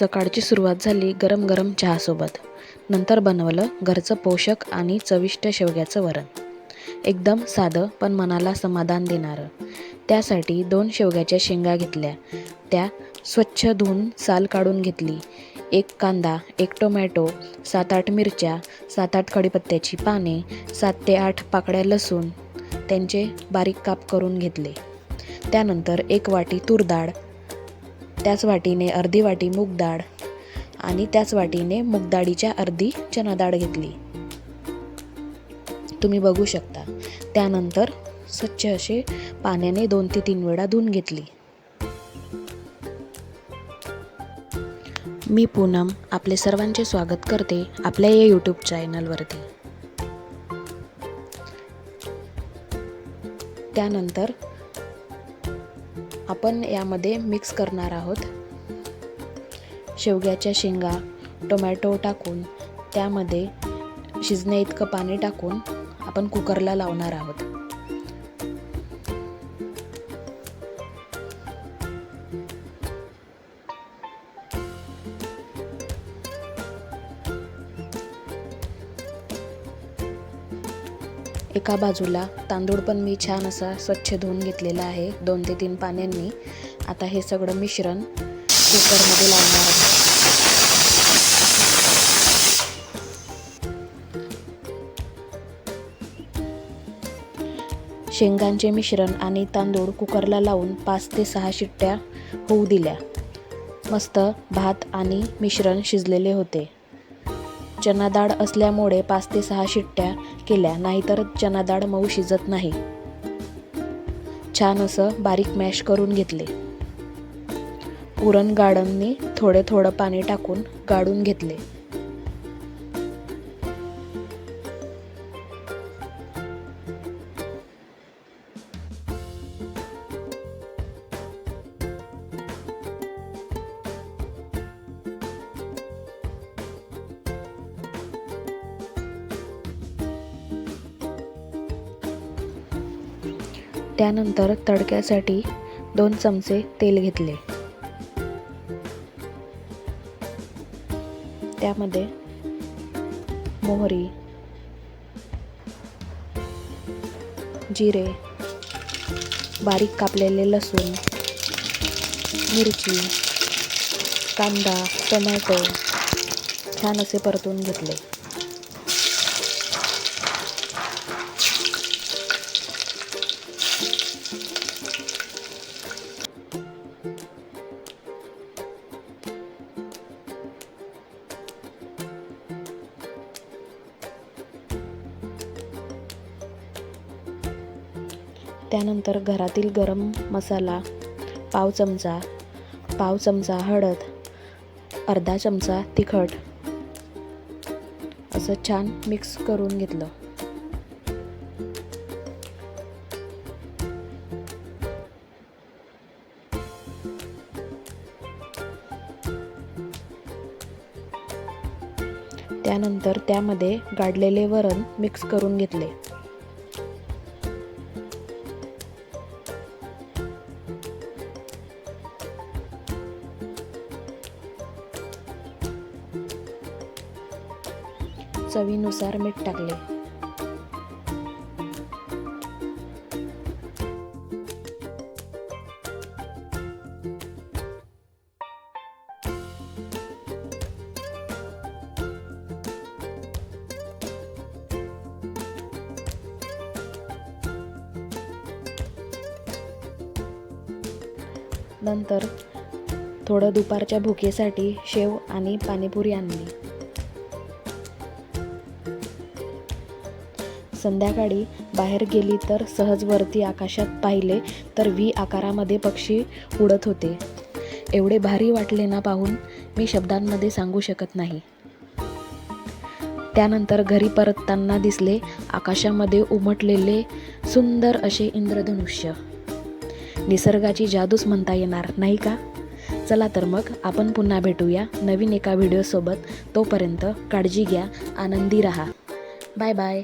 सकाळची सुरुवात झाली गरम गरम चहासोबत. नंतर बनवलं घरचं पोषक आणि चविष्ट शेवग्याचं वरण. एकदम साधं पण मनाला समाधान देणारं. त्यासाठी दोन शेवग्याच्या शेंगा घेतल्या. त्या स्वच्छ धुवून साल काढून घेतली. एक कांदा एक टोमॅटो सात आठ मिरच्या सात आठ कढीपत्त्याची पाने सात ते आठ पाकळ्या लसूण त्यांचे बारीक काप करून घेतले. त्यानंतर एक वाटी तूर डाळ त्याच वाटीने अर्धी वाटी मूग डाळ आणि त्याच वाटीने मूगडाळीच्या अर्धी चना डाळ घेतली. तुम्ही बघू शकता त्यानंतर स्वच्छ असे पाण्याने दोन ते तीन वेळा धुवून घेतली. मी पूनम आपले सर्वांचे स्वागत करते आपल्या या यूट्यूब चॅनलवरती त्यानंतर आपण यामध्ये मिक्स करणार आहोत. शेवग्याच्या शेंगा टोमॅटो टाकून त्यामध्ये शिजण्याइतकं पाणी टाकून आपण कुकरला लावणार आहोत. एका बाजूला तांदूळ पण मी छान असा स्वच्छ धुवून घेतलेला आहे. दोन ते तीन पाण्यांनी. आता हे सगळं मिश्रण कुकरमध्ये लावणार आहे. शेंगांचे मिश्रण आणि तांदूळ कुकरला लावून पाच ते सहा शिट्ट्या होऊ दिल्या. मस्त भात आणि मिश्रण शिजलेले होते. चना डाळ असल्यामुळे पाच ते सहा शिट्ट्या केल्या नाहीतर चना डाळ मऊ शिजत नाही. छान असं बारीक मॅश करून घेतले. पुरण गाळणनी थोडे थोडं पाणी टाकून गाळून घेतले. त्यानंतर तडक्यासाठी दोन चमचे तेल घेतले. त्यामध्ये मोहरी जिरे बारीक कापलेले लसूण मिरची कांदा टोमॅटो छान असे परतून घेतले. त्यानंतर घरातील गरम मसाला पाव चमचा पाव चमचा हळद अर्धा चमचा तिखट असं छान मिक्स करून घेतलं. त्यानंतर त्यामध्ये गाडलेले वरण मिक्स करून घेतले. चवीनुसार मीठ टाकले. नंतर थोडं दुपारच्या भुकेसाठी शेव आणि पाणीपुरी आणली. संध्याकाळी बाहेर गेली तर सहज वरती आकाशात पाहिले तर व्ही आकारामध्ये पक्षी उडत होते. एवढे भारी वाटले ना पाहून मी शब्दांमध्ये सांगू शकत नाही. त्यानंतर घरी परतताना दिसले आकाशामध्ये उमटलेले सुंदर असे इंद्रधनुष्य. निसर्गाची जादूच म्हणता येणार नाही का? चला तर मग आपण पुन्हा भेटूया नवीन एका व्हिडिओसोबत. तोपर्यंत काळजी घ्या आनंदी रहा. Bye bye.